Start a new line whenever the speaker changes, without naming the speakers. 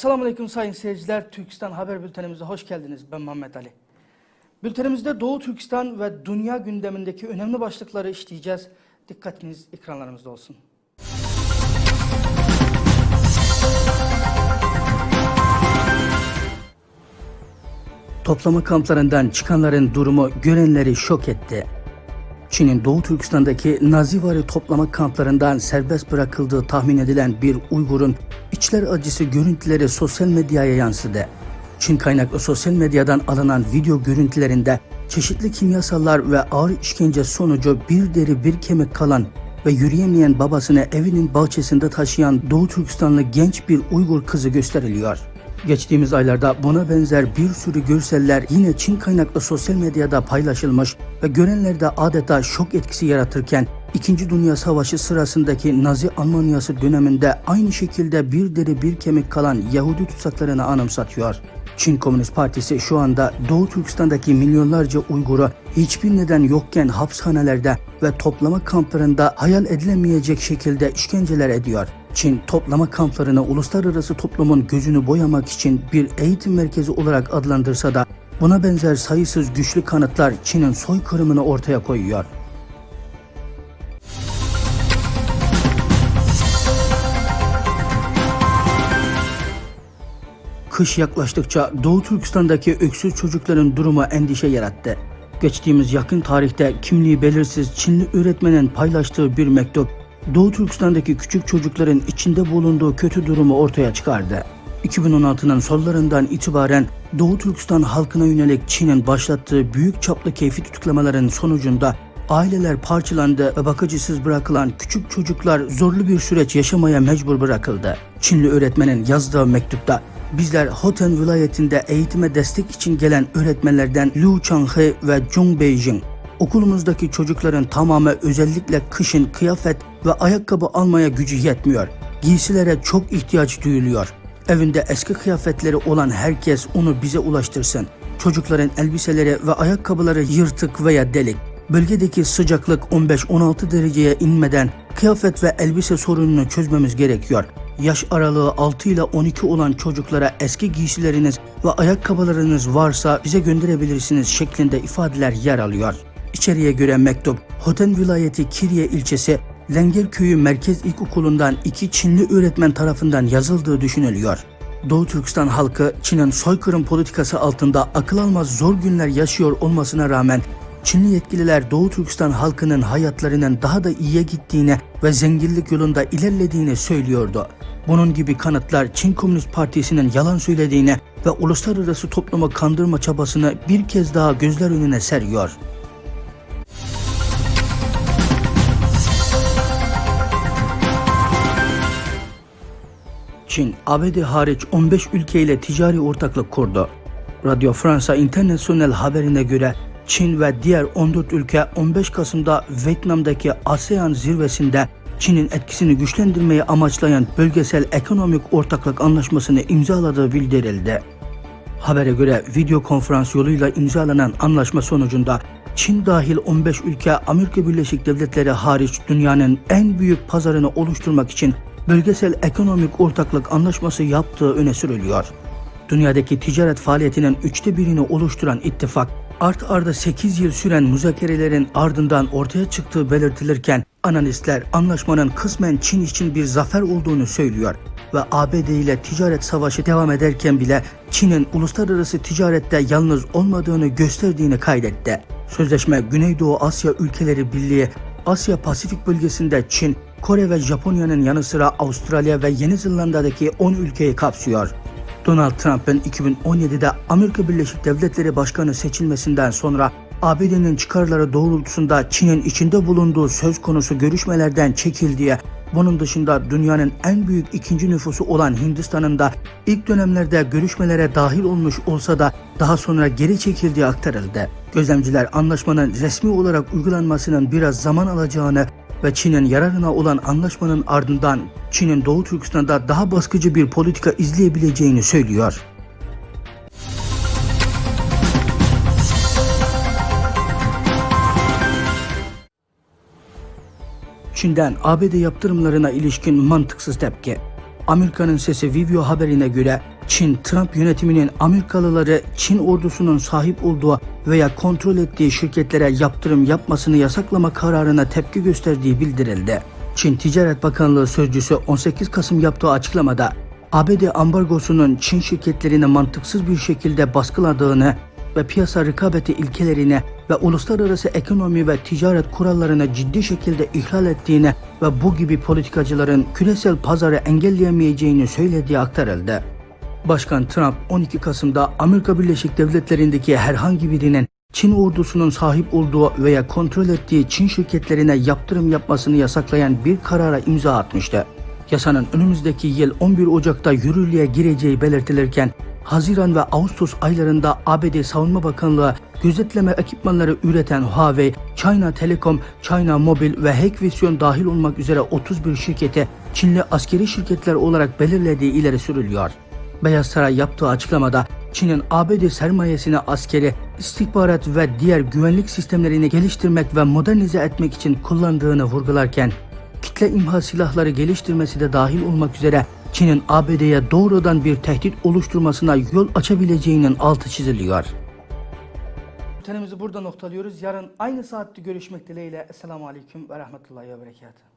Esselamu Aleyküm sayın seyirciler. Türkistan Haber Bültenimize hoş geldiniz. Ben Muhammed Ali. Bültenimizde Doğu Türkistan ve dünya gündemindeki önemli başlıkları işleyeceğiz. Dikkatiniz ekranlarımızda olsun. Toplama kamplarından çıkanların durumu görenleri şok etti. Çin'in Doğu Türkistan'daki Nazivari toplama kamplarından serbest bırakıldığı tahmin edilen bir Uygur'un içler acısı görüntüleri sosyal medyaya yansıdı. Çin kaynaklı sosyal medyadan alınan video görüntülerinde çeşitli kimyasallar ve ağır işkence sonucu bir deri bir kemik kalan ve yürüyemeyen babasını evinin bahçesinde taşıyan Doğu Türkistanlı genç bir Uygur kızı gösteriliyor. Geçtiğimiz aylarda buna benzer bir sürü görseller yine Çin kaynaklı sosyal medyada paylaşılmış ve görenlerde adeta şok etkisi yaratırken İkinci Dünya Savaşı sırasındaki Nazi Almanyası döneminde aynı şekilde bir deri bir kemik kalan Yahudi tutsaklarını anımsatıyor. Çin Komünist Partisi şu anda Doğu Türkistan'daki milyonlarca Uygur'u hiçbir neden yokken hapishanelerde ve toplama kamplarında hayal edilemeyecek şekilde işkenceler ediyor. Çin toplama kamplarını uluslararası toplumun gözünü boyamak için bir eğitim merkezi olarak adlandırsa da buna benzer sayısız güçlü kanıtlar Çin'in soykırımını ortaya koyuyor. Kış yaklaştıkça Doğu Türkistan'daki öksüz çocukların durumu endişe yarattı. Geçtiğimiz yakın tarihte kimliği belirsiz Çinli öğretmenin paylaştığı bir mektup Doğu Türkistan'daki küçük çocukların içinde bulunduğu kötü durumu ortaya çıkardı. 2016'nın sonlarından itibaren Doğu Türkistan halkına yönelik Çin'in başlattığı büyük çaplı keyfi tutuklamaların sonucunda aileler parçalandı ve bakıcısız bırakılan küçük çocuklar zorlu bir süreç yaşamaya mecbur bırakıldı. Çinli öğretmenin yazdığı mektupta Bizler Hoten vilayetinde eğitime destek için gelen öğretmenlerden Liu Changhe ve Zhong Beijing okulumuzdaki çocukların tamamı özellikle kışın kıyafet ve ayakkabı almaya gücü yetmiyor. Giysilere çok ihtiyaç duyuluyor. Evinde eski kıyafetleri olan herkes onu bize ulaştırsın. Çocukların elbiseleri ve ayakkabıları yırtık veya delik. Bölgedeki sıcaklık 15-16 dereceye inmeden kıyafet ve elbise sorununu çözmemiz gerekiyor. Yaş aralığı 6 ile 12 olan çocuklara eski giysileriniz ve ayakkabılarınız varsa bize gönderebilirsiniz şeklinde ifadeler yer alıyor. İçeriye göre mektup, Hoten vilayeti Kirye ilçesi Lenger Köyü Merkez İlkokulu'ndan iki Çinli öğretmen tarafından yazıldığı düşünülüyor. Doğu Türkistan halkı Çin'in soykırım politikası altında akıl almaz zor günler yaşıyor olmasına rağmen Çinli yetkililer Doğu Türkistan halkının hayatlarının daha da iyiye gittiğini ve zenginlik yolunda ilerlediğini söylüyordu. Bunun gibi kanıtlar Çin Komünist Partisi'nin yalan söylediğini ve uluslararası toplumu kandırma çabasını bir kez daha gözler önüne seriyor. Çin, ABD hariç 15 ülkeyle ticari ortaklık kurdu. Radio Fransa International haberine göre Çin ve diğer 14 ülke 15 Kasım'da Vietnam'daki ASEAN zirvesinde Çin'in etkisini güçlendirmeyi amaçlayan bölgesel ekonomik ortaklık anlaşmasını imzaladığı bildirildi. Habere göre video konferans yoluyla imzalanan anlaşma sonucunda Çin dahil 15 ülke Amerika Birleşik Devletleri hariç dünyanın en büyük pazarını oluşturmak için bölgesel ekonomik ortaklık anlaşması yaptığı öne sürülüyor. Dünyadaki ticaret faaliyetinin üçte birini oluşturan ittifak, art arda 8 yıl süren müzakerelerin ardından ortaya çıktığı belirtilirken analistler anlaşmanın kısmen Çin için bir zafer olduğunu söylüyor ve ABD ile ticaret savaşı devam ederken bile Çin'in uluslararası ticarette yalnız olmadığını gösterdiğini kaydetti. Sözleşme Güneydoğu Asya Ülkeleri Birliği, Asya Pasifik bölgesinde Çin, Kore ve Japonya'nın yanı sıra Avustralya ve Yeni Zelanda'daki 10 ülkeyi kapsıyor. Donald Trump'ın 2017'de Amerika Birleşik Devletleri Başkanı seçilmesinden sonra ABD'nin çıkarları doğrultusunda Çin'in içinde bulunduğu söz konusu görüşmelerden çekildiği, bunun dışında dünyanın en büyük ikinci nüfusu olan Hindistan'ın da ilk dönemlerde görüşmelere dahil olmuş olsa da daha sonra geri çekildiği aktarıldı. Gözlemciler anlaşmanın resmi olarak uygulanmasının biraz zaman alacağını ve Çin'in yararına olan anlaşmanın ardından Çin'in Doğu Türkistan'da daha baskıcı bir politika izleyebileceğini söylüyor. Çin'den ABD yaptırımlarına ilişkin mantıksız tepki. Amerika'nın sesi Vivio haberine göre Çin, Trump yönetiminin Amerikalıları Çin ordusunun sahip olduğu veya kontrol ettiği şirketlere yaptırım yapmasını yasaklama kararına tepki gösterdiği bildirildi. Çin Ticaret Bakanlığı sözcüsü 18 Kasım yaptığı açıklamada ABD ambargosunun Çin şirketlerini mantıksız bir şekilde baskıladığını ve piyasa rekabeti ilkelerine ve uluslararası ekonomi ve ticaret kurallarını ciddi şekilde ihlal ettiğini ve bu gibi politikacıların küresel pazarı engelleyemeyeceğini söylediği aktarıldı. Başkan Trump 12 Kasım'da Amerika Birleşik Devletleri'ndeki herhangi birinin Çin ordusunun sahip olduğu veya kontrol ettiği Çin şirketlerine yaptırım yapmasını yasaklayan bir karara imza atmıştı. Yasanın önümüzdeki yıl 11 Ocak'ta yürürlüğe gireceği belirtilirken Haziran ve Ağustos aylarında ABD Savunma Bakanlığı gözetleme ekipmanları üreten Huawei, China Telecom, China Mobile ve Hikvision dahil olmak üzere 31 şirkete Çinli askeri şirketler olarak belirlediği ileri sürülüyor. Beyaz Saray yaptığı açıklamada Çin'in ABD sermayesini askeri, istihbarat ve diğer güvenlik sistemlerini geliştirmek ve modernize etmek için kullandığını vurgularken kitle imha silahları geliştirmesi de dahil olmak üzere Çin'in ABD'ye doğrudan bir tehdit oluşturmasına yol açabileceğinin altı çiziliyor. Bültenimizi burada noktalıyoruz. Yarın aynı saatte görüşmek dileğiyle. Esselamu Aleyküm ve Rahmetullahi ve Berekatuhu.